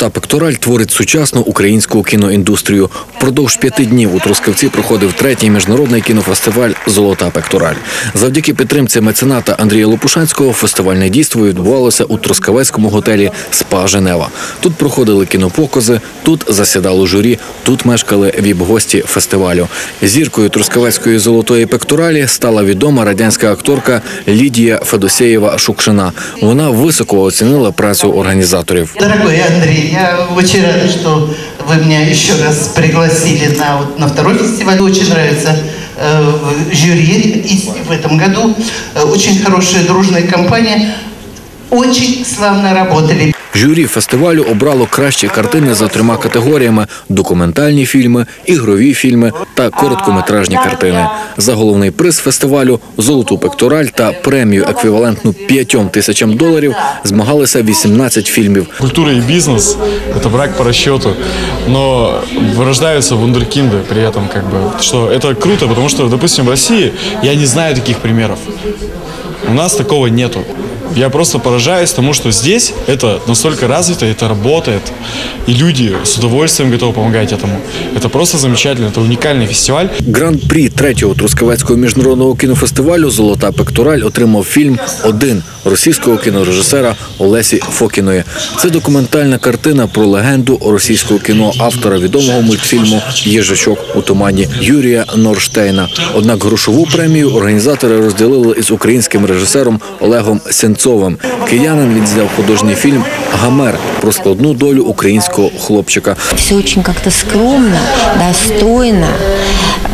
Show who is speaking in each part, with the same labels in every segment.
Speaker 1: Золота пектораль творить сучасну українську кіноіндустрію. Впродовж п'яти днів у Трускавці проходив третій міжнародний кінофестиваль Золота пектораль. Завдяки підтримці мецената Андрія Лопушанського фестивальне дійство відбувалося у Трускавецькому готелі Спа Женева. Тут проходили кінопокази, тут засідало журі, тут мешкали віп-гості фестивалю. Зіркою Трускавецької золотої пекторалі стала відома радянська акторка Лідія Федосеєва Шукшина. Вона високо оцінила працю організаторів.
Speaker 2: Дорогой Андрей, я очень рада, что вы меня еще раз пригласили на, вот, на второй фестиваль. Очень нравится э, жюри и в этом году. Э, очень хорошая дружная компания. Очень славно работали.
Speaker 1: Журі фестивалю обрало кращі картини за трьома категоріями: документальні фільми, ігрові фільми та короткометражні картини. За головний приз фестивалю золоту пектораль та премію еквівалентну п'ятьом тисячам доларів змагалися 18 фільмів.
Speaker 3: Культура и бизнес – это брак по расчету, но вырождаются вундеркинды при этом, как бы, что это круто, потому что, допустим, в России я не знаю таких примеров. У нас такого нету. Я просто поражаюсь тому, что здесь это настолько развито, это работает, и люди с удовольствием готовы помогать этому. Это просто замечательно, это уникальный фестиваль.
Speaker 1: Гран-прі третього Трускавецького міжнародного кінофестивалю Золота пектораль отримав фільм Один російського кінорежисера Олесі Фокіної. Це документальна картина про легенду російського кіно автора відомого мультфільму Їжачок у тумані Юрія Норштейна. Однак грошову премію організатори розділили із українським режисером Олегом Сенцовим. Киянин відзняв художній фільм Гамер про складну долю українського хлопчика.
Speaker 4: Все очень как-то скромно, достойно,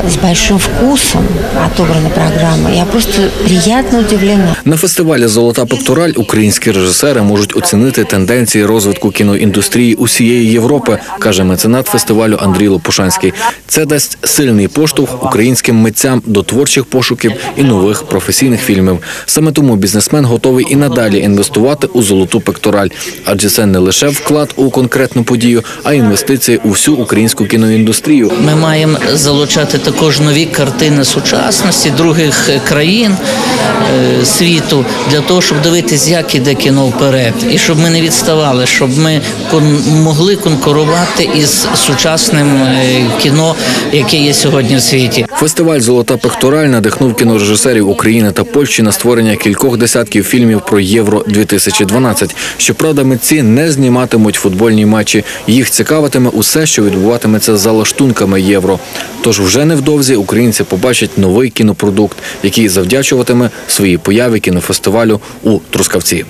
Speaker 4: с большим вкусом отобрана программа. Я просто приятно удивлена.
Speaker 1: На фестивалі Золота пектораль українські режисери можуть оцінити тенденції розвитку кіноіндустрії усієї Європи, каже меценат фестивалю Андрій Лопушанський. Це дасть сильний поштовх українським митцям до творчих пошуків і нових професійних фільмів. Саме тому бізнесмен готовий надалі інвестувати у золоту пектораль, адже це не лише вклад у конкретну подію, а інвестиції у всю українську кіноіндустрію.
Speaker 5: Ми маємо залучати також нові картини сучасності других е, країн е, світу для того, щоб дивитись, як іде кіно вперед, і щоб ми не відставали, щоб ми кон- могли конкурувати із сучасним е, кіно, яке є сьогодні в світі.
Speaker 1: Фестиваль Золота пектораль надихнув кінорежисерів України та Польщі на створення кількох десятків фільмів про Євро 2012 Щоправда, митці не зніматимуть футбольні матчі. Їх цікавитиме усе, що відбуватиметься за лаштунками євро. Тож вже невдовзі українці побачать новий кінопродукт, який завдячуватиме своїй появі кінофестивалю у Трускавці.